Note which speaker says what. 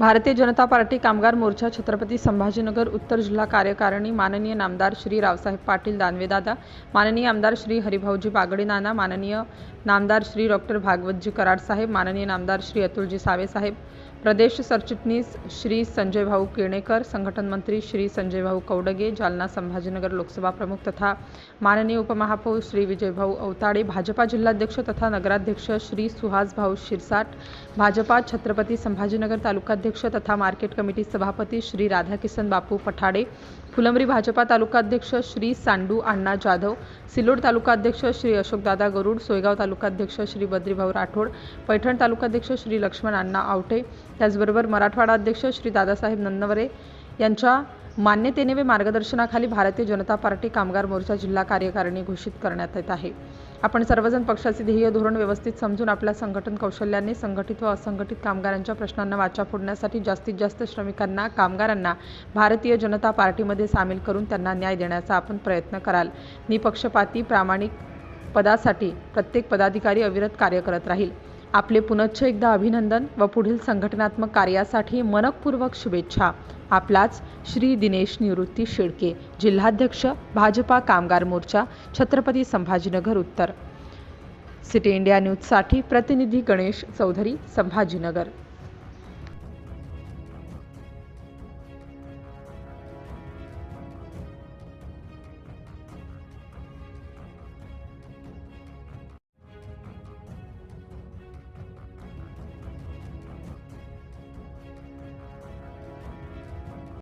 Speaker 1: Bharatiya Janata party कामगार मोर्चा छत्रपती संभाजीनगर उत्तर जिल्हा कार्यकारिणी माननीय नामदार श्री रावसाहेब पाटील दानवेदादा माननीय आमदार श्री हरिभाऊजी बागडे नाना माननीय नामदार श्री डॉक्टर भागवतजी कराड साहेब माननीय नामदार श्री अतुलजी सावे साहेब प्रदेश सरचिटणीस श्री संजय भाऊ केणेकर संघटन मंत्री श्री संजय भाऊ कौडगे जालना संभाजीनगर लोकसभा प्रमुख तथा माननीय उपमहापौर श्री विजयभाऊ अवताडे भाजपा जिल्हाध्यक्ष तथा नगराध्यक्ष श्री सुहास भाऊ शिरसाट भाजपा छत्रपती संभाजीनगर तालुकाध्यक्ष तथा मार्केट कमिटी सभापती श्री राधाकिसन बापू पठाडे फुलंब्री भाजपा तालुकाध्यक्ष श्री सांडू अण्णा जाधव सिल्लोड तालुकाध्यक्ष श्री अशोकदादा गरुड सोयगाव तालुकाध्यक्ष श्री बद्रीभाऊ राठोड पैठण तालुकाध्यक्ष श्री लक्ष्मण अण्णा आवटे त्याचबरोबर मराठवाडा अध्यक्ष श्री दादासाहेब नन्नवरे यांच्या मान्यतेने व मार्गदर्शनाखाली भारतीय जनता पार्टी कामगार मोर्चा जिल्हा कार्यकारिणी घोषित करण्यात येत आहे. आपण सर्वजण पक्षाचे ध्येय धोरण व्यवस्थित समजून आपल्या संघटन कौशल्याने संघटित व असंघटित कामगारांच्या प्रश्नांना वाचा फोडण्यासाठी जास्तीत जास्त श्रमिकांना कामगारांना भारतीय जनता पार्टीमध्ये सामील करून त्यांना न्याय देण्याचा आपण प्रयत्न कराल. निपक्षपाती प्रामाणिक पदासाठी प्रत्येक पदाधिकारी अविरत कार्य करत राहील. आपले पुनश्च एकदा अभिनंदन व पुढील संघटनात्मक कार्यासाठी मनपूर्वक शुभेच्छा. आपलाच श्री दिनेश निवृत्ती शेळके जिल्हाध्यक्ष भाजपा कामगार मोर्चा छत्रपती संभाजीनगर उत्तर. सिटी इंडिया न्यूजसाठी प्रतिनिधी गणेश चौधरी संभाजीनगर.